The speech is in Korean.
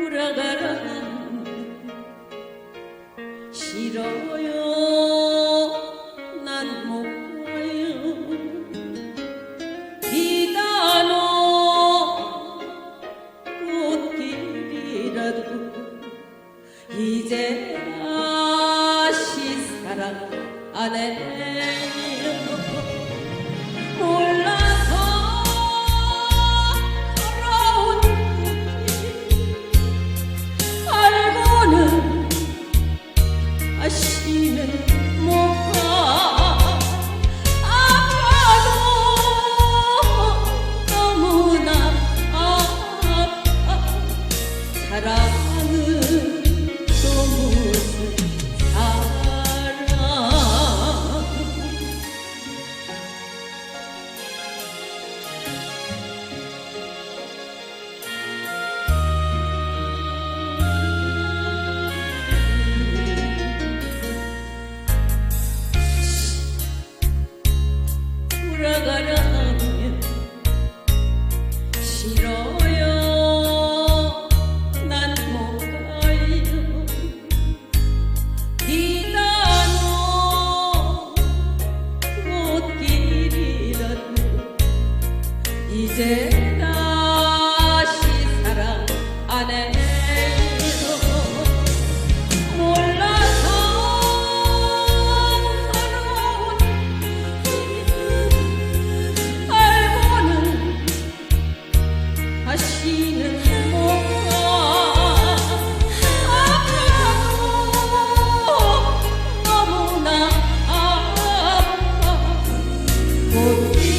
돌아가라 싫어요. 난 못 가요. 비단오 꽃길이라도 이제 다시 사랑 안해. 아시는 못하 아파도 너무나 돌아가라면 싫어요. 난 못 가요? 니나노 못 길이라도 이제 다시 사랑 안해. Por